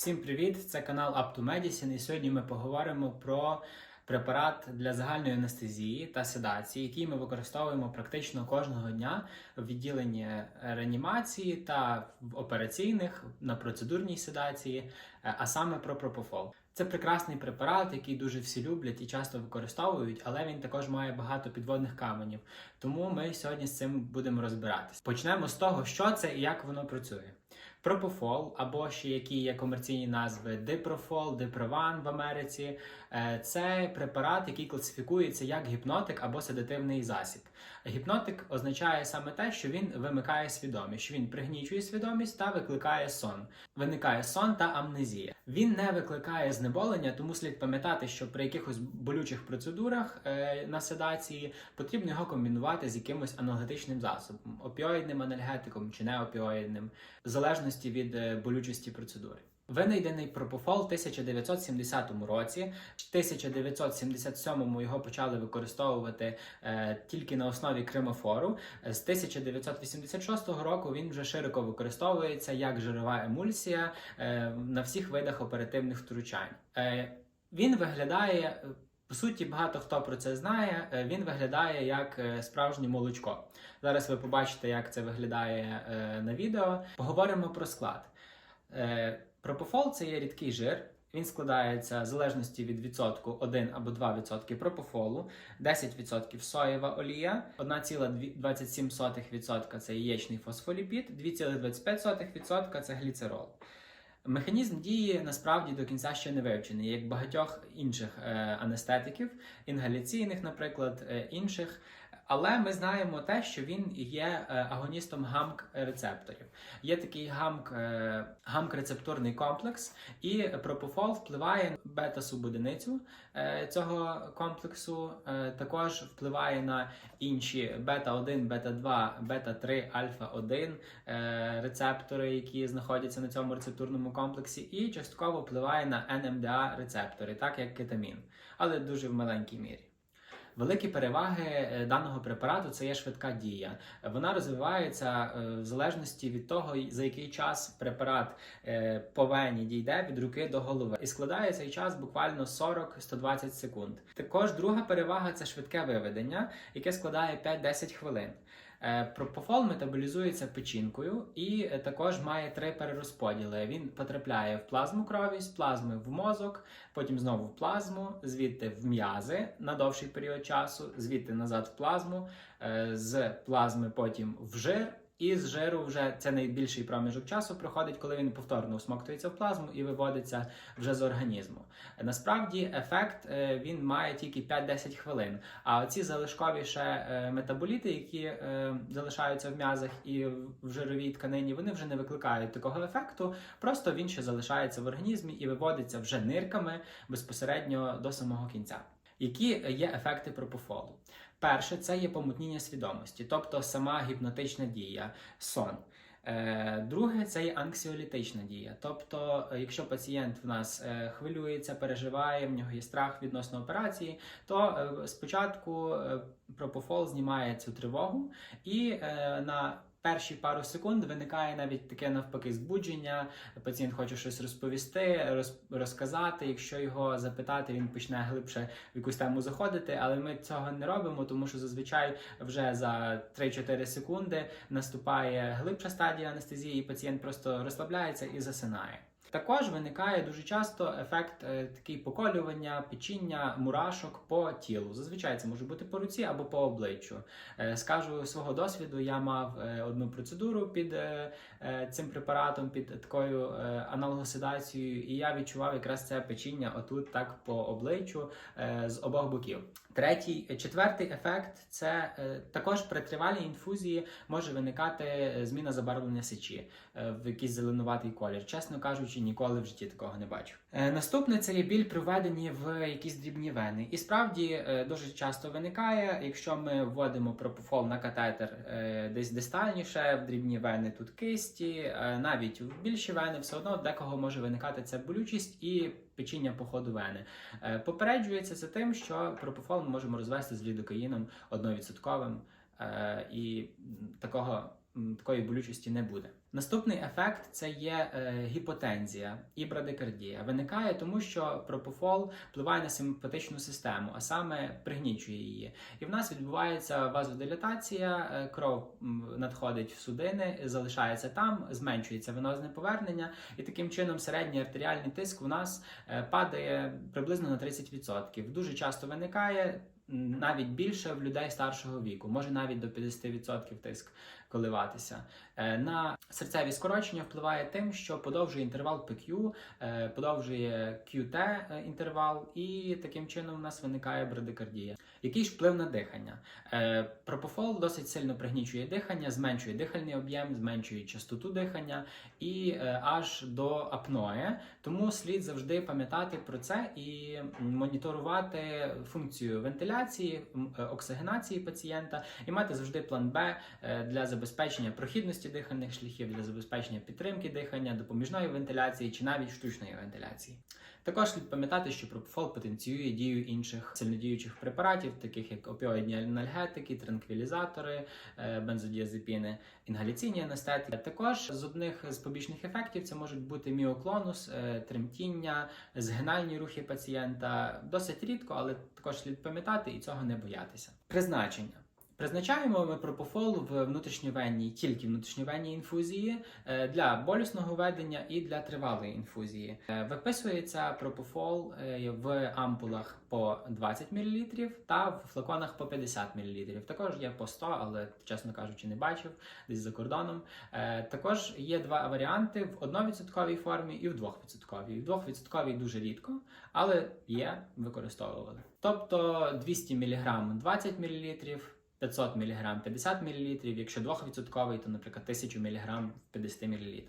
Всім привіт! Це канал Up to Medicine, і сьогодні ми поговоримо про препарат для загальної анестезії та седації, який ми використовуємо практично кожного дня в відділенні реанімації та в операційних на процедурній седації, е, а саме про пропофол. Це прекрасний препарат, який дуже всі люблять і часто використовують, але він також має багато підводних каменів. Тому ми сьогодні з цим будемо розбиратись. Почнемо з того, що це і як воно працює. Пропофол, або ще які є комерційні назви Дипрофол, Дипрован в Америці. е, Це препарат, який класифікується як гіпнотик або седативний засіб. Гіпнотик означає саме те, що він вимикає свідомість, що він пригнічує свідомість та викликає сон. Виникає сон та амнезія. Він не викликає знеболення, тому слід пам'ятати, що при якихось болючих процедурах е, на седації потрібно його комбінувати з якимось аналгетичним засобом, опіоїдним анальгетиком чи неопіоїдним, в залежності від е, болючості процедури. Винайдений пропофол в 1970 році. В 1977 його почали використовувати е, тільки на основі кремофору. З 1986 року він вже широко використовується як жирова емульсія е, на всіх видах оперативних втручань. Е, він виглядає. е, По суті, багато хто про це знає. е, Він виглядає як е, справжнє молочко. Зараз ви побачите, як це виглядає на відео. Поговоримо про склад. Пропофол це є рідкий жир. Він складається в залежності від відсотку 1 або 2% пропофолу, 10% соєва олія, 1,27% це яєчний фосфоліпід, 2,25% це гліцерол. Механізм дії насправді до кінця ще не вивчений, як багатьох інших е, анестетиків, інгаляційних, наприклад, е, інших. Але ми знаємо те, що він є е, агоністом гамк-рецепторів. Є такий гамк, е, гамк-рецепторний комплекс, і пропофол впливає на бета-субодиницю е, цього комплексу, також впливає на інші бета-1, бета-2, бета-3, альфа-1 е, рецептори, які знаходяться на цьому рецептурному комплексі, і частково впливає на NMDA рецептори, так як кетамін, але дуже в маленькій мірі. Великі переваги е, даного препарату це є швидка дія. Вона розвивається е, в залежності від того, за який час препарат повені по вені дійде від руки до голови, і складає цей час буквально 40-120 секунд. Також друга перевага це швидке виведення, яке складає 5-10 хвилин. Е, Пропофол метаболізується печінкою і е, також має три перерозподіли. Він потрапляє в плазму крові, з плазми в мозок, потім знову в плазму, звідти в м'язи на довший період часу, звідти назад в плазму, е, з плазми потім в жир. І з жиру вже це найбільший проміжок часу проходить, коли він повторно усмоктується в плазму і виводиться вже з організму. Насправді ефект е, він має тільки 5-10 хвилин. А ці залишкові ще е, метаболіти, які е, залишаються в м'язах і в жировій тканині, вони вже не викликають такого ефекту. Просто він ще залишається в організмі і виводиться вже нирками безпосередньо до самого кінця. Які є ефекти пропофолу? Перше, це є помутніння свідомості, тобто сама гіпнотична дія, сон. Е, Друге, це є анксіолітична дія. Тобто, е, якщо пацієнт в нас е, хвилюється, переживає, в нього є страх відносно операції, то спочатку пропофол знімає цю тривогу і на Перші пару секунд виникає навіть таке навпаки збудження. Пацієнт хоче щось розповісти, роз, розказати. Якщо його запитати, він почне глибше в якусь тему заходити. Але ми цього не робимо, тому що зазвичай вже за 3-4 секунди наступає глибша стадія анестезії, і пацієнт просто розслабляється і засинає. Також виникає дуже часто ефект е, такий поколювання, печіння, мурашок по тілу. Зазвичай це може бути по руці або по обличчю. Е, скажу свого досвіду, я мав е, одну процедуру під цим препаратом, під такою аналогоседацією, і я відчував якраз це печіння отут, так по обличчю з обох боків. Третій, четвертий ефект це також при тривалій інфузії може виникати зміна забарвлення сечі в якийсь зеленуватий колір. Чесно кажучи, ніколи в житті такого не бачив. Е, Наступне це є біль при в якісь дрібні вени. І справді е, дуже часто виникає, якщо ми вводимо пропофол на катетер е, десь дистальніше, в дрібні вени тут кисті, е, навіть в більші вени, все одно декого може виникати ця болючість і печіння по ходу вени. Е, Попереджується це тим, що пропофол ми можемо розвести з лідокаїном 1%. Е, І такого такої болючості не буде. Наступний ефект це є е, гіпотензія і брадикардія. Виникає тому, що пропофол впливає на симпатичну систему, а саме пригнічує її. І в нас відбувається вазодилатація, е, кров надходить в судини, залишається там, зменшується венозне повернення, і таким чином середній артеріальний тиск у нас е, падає приблизно на 30%. Дуже часто виникає. Навіть більше в людей старшого віку, може навіть до 50% тиск коливатися. Е, На серцеві скорочення впливає тим, що подовжує інтервал PQ, е, подовжує QT е, інтервал, і таким чином у нас виникає брадикардія. Який ж вплив на дихання? Пропофол досить сильно пригнічує дихання, зменшує дихальний об'єм, зменшує частоту дихання і аж до апноe. Тому слід завжди пам'ятати про це і моніторувати функцію вентиляції, оксигенації пацієнта і мати завжди план Б для забезпечення прохідності дихальних шляхів, для забезпечення підтримки дихання, допоміжної вентиляції чи навіть штучної вентиляції. Також слід пам'ятати, що пропофол потенціює дію інших сильнодіючих препаратів, таких як опіоїдні анальгетики, транквілізатори, е, бензодіазепіни, інгаляційні анестетики. Також з одних з побічних ефектів це можуть бути міоклонус, е, тремтіння, згинальні рухи пацієнта. Досить рідко, але також слід пам'ятати і цього не боятися. Призначення. Призначаємо ми пропофол в внутрішньовенній, тільки внутрішньовенній інфузії е, для болісного ведення і для тривалої інфузії. Е, Виписується пропофол е, в ампулах по 20 мл та в флаконах по 50 мл. Також є по 100, але чесно кажучи, не бачив десь за кордоном. Також є два варіанти в 1% формі і в 2%. В 2% дуже рідко, але є, використовували. Тобто 200 мг 20 мл. 500 мг 50 мл, якщо 2%, то, наприклад, 1000 мг в 50 мл.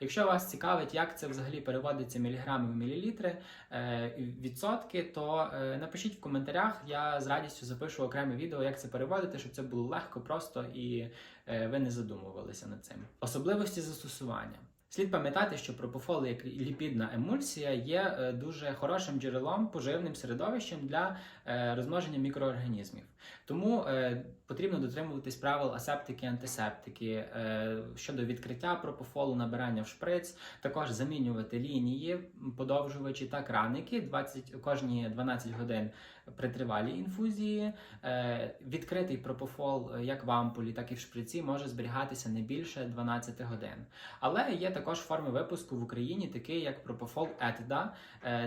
Якщо вас цікавить, як це взагалі переводиться міліграми в мілілітри, е, відсотки, то е, напишіть в коментарях. Я з радістю запишу окреме відео, як це переводити, щоб це було легко, просто і е, ви не задумувалися над цим. Особливості застосування. Слід пам'ятати, що пропофол як ліпідна емульсія є е, дуже хорошим джерелом, поживним середовищем для е, розмноження мікроорганізмів. Тому е, потрібно дотримуватись правил асептики, антисептики е, щодо відкриття пропофолу, набирання в шприц, також замінювати лінії, подовжувачі та краники 20, кожні 12 годин при тривалій інфузії. Е, відкритий пропофол е, як в ампулі, так і в шприці може зберігатися не більше 12 годин. Але є також форми випуску в Україні, такий як пропофол Етда.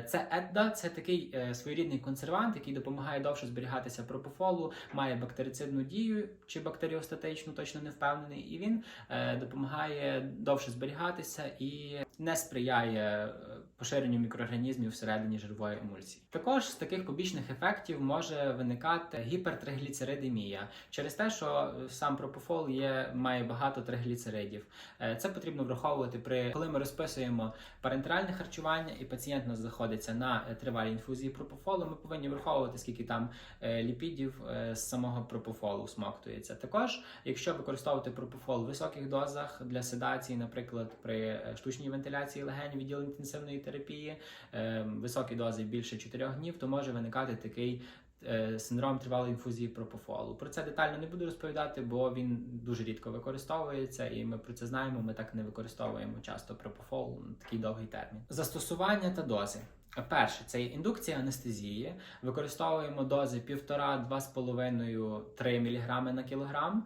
Це Етда, це такий своєрідний консервант, який допомагає довше зберігатися пропофолу, має бактерицидну дію чи бактеріостатичну, точно не впевнений, і він е, допомагає довше зберігатися і не сприяє е, поширенню мікроорганізмів всередині жирової емульсії. Також з таких побічних ефектів може виникати гіпертригліцеридемія через те, що сам пропофол є має багато тригліцеридів. Е, Це потрібно враховувати при коли ми розписуємо парентеральне харчування, і пацієнт у нас знаходиться на е, тривалій інфузії пропофолу. Ми повинні враховувати, скільки там е, ліпідів е, з самого пропофолу смоктується. Також, якщо використовувати пропофол в високих дозах для седації, наприклад, при е, штучній вентиляції легень відділу інтенсивної терапії, е, високі дози більше 4 днів, то може виникати такий. е, Синдром тривалої інфузії пропофолу. Про це детально не буду розповідати, бо він дуже рідко використовується, і ми про це знаємо. Ми так не використовуємо часто пропофол на такий довгий термін. Застосування та дози. Перше, це індукція анестезії. Використовуємо дози 1,5-2,5-3 мг на кілограм.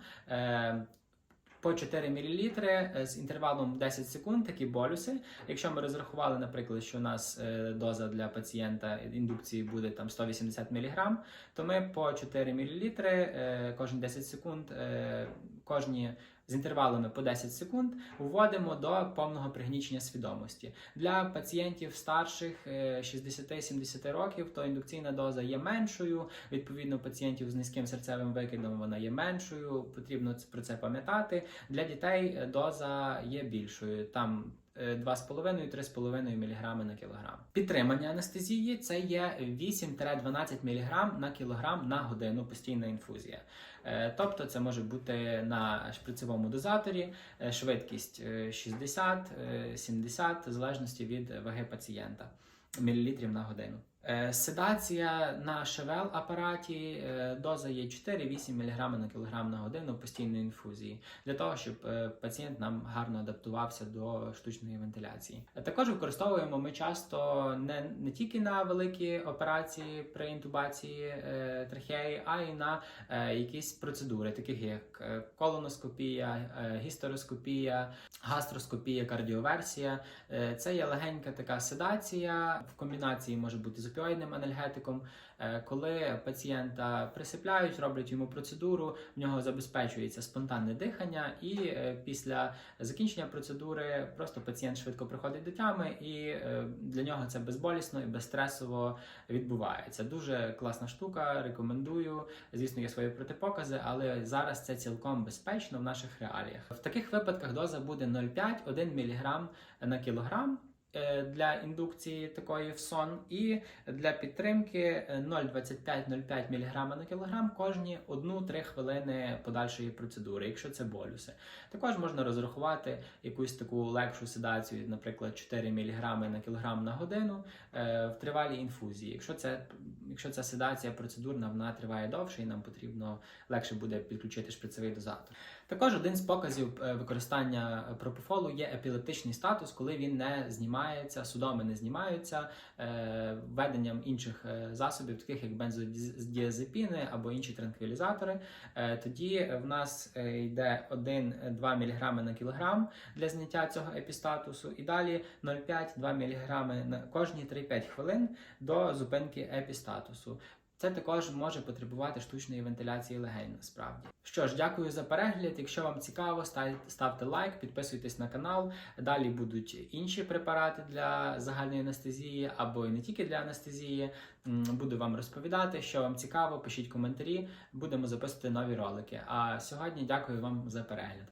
Е, по 4 мл з інтервалом 10 секунд, такі болюси. Якщо ми розрахували, наприклад, що у нас е, доза для пацієнта індукції буде там 180 мг, то ми по 4 мл е, кожні 10 секунд, е, кожні з інтервалами по 10 секунд вводимо до повного пригнічення свідомості. Для пацієнтів старших е, 60-70 років, то індукційна доза є меншою. Відповідно, пацієнтів з низьким серцевим викидом вона є меншою. Потрібно про це пам'ятати. Для дітей е, доза є більшою. Там е, 2,5-3,5 мг на кілограм. Підтримання анестезії це є 8-12 мг на кілограм на годину постійна інфузія. Е, Тобто це може бути на шприцевому дозаторі е, швидкість е, 60, е, 70 в залежності від ваги пацієнта мілілітрів на годину. Е, Седація на ШВЛ апараті е, доза є 4-8 мг на кілограм на годину постійної інфузії для того, щоб е, пацієнт нам гарно адаптувався до штучної вентиляції. Також використовуємо ми часто не, не тільки на великі операції при інтубації трахеї, а й на якісь процедури, таких як колоноскопія, гістероскопія, гастроскопія, кардіоверсія. Це є легенька така седація в комбінації може бути з опіоїдним анальгетиком. Е, Коли пацієнта присипляють, роблять йому процедуру, в нього забезпечується спонтанне дихання, і е, після закінчення процедури просто пацієнт швидко приходить до тями, і е, для нього це безболісно і безстресово відбувається. Дуже класна штука, рекомендую. Звісно, є свої протипокази, але зараз це цілком безпечно в наших реаліях. В таких випадках доза буде 0,5-1 мг на кілограм. Е, Для індукції такої в сон і для підтримки е, 0,25-0,5 мг на кілограм кожні 1-3 хвилини подальшої процедури, якщо це болюси. Також можна розрахувати якусь таку легшу седацію, наприклад, 4 мг на кілограм на годину е, в тривалій інфузії. Якщо це якщо ця седація процедурна, вона триває довше і нам потрібно легше буде підключити шприцевий дозатор. Також один з показів е, використання пропофолу є епілептичний статус, коли він не знімається, судоми не знімаються е, введенням інших е, засобів, таких як бензодіазепіни або інші транквілізатори. Е, тоді в нас е, йде 1-2 мг на кілограм для зняття цього епістатусу, і далі 0,5-2 мг на кожні 3-5 хвилин до зупинки епістатусу. Це також може потребувати штучної вентиляції легень насправді. Що ж, дякую за перегляд. Якщо вам цікаво, ставте лайк, підписуйтесь на канал. Далі будуть інші препарати для загальної анестезії або і не тільки для анестезії. Буду вам розповідати, що вам цікаво, пишіть коментарі, будемо записувати нові ролики. А сьогодні дякую вам за перегляд.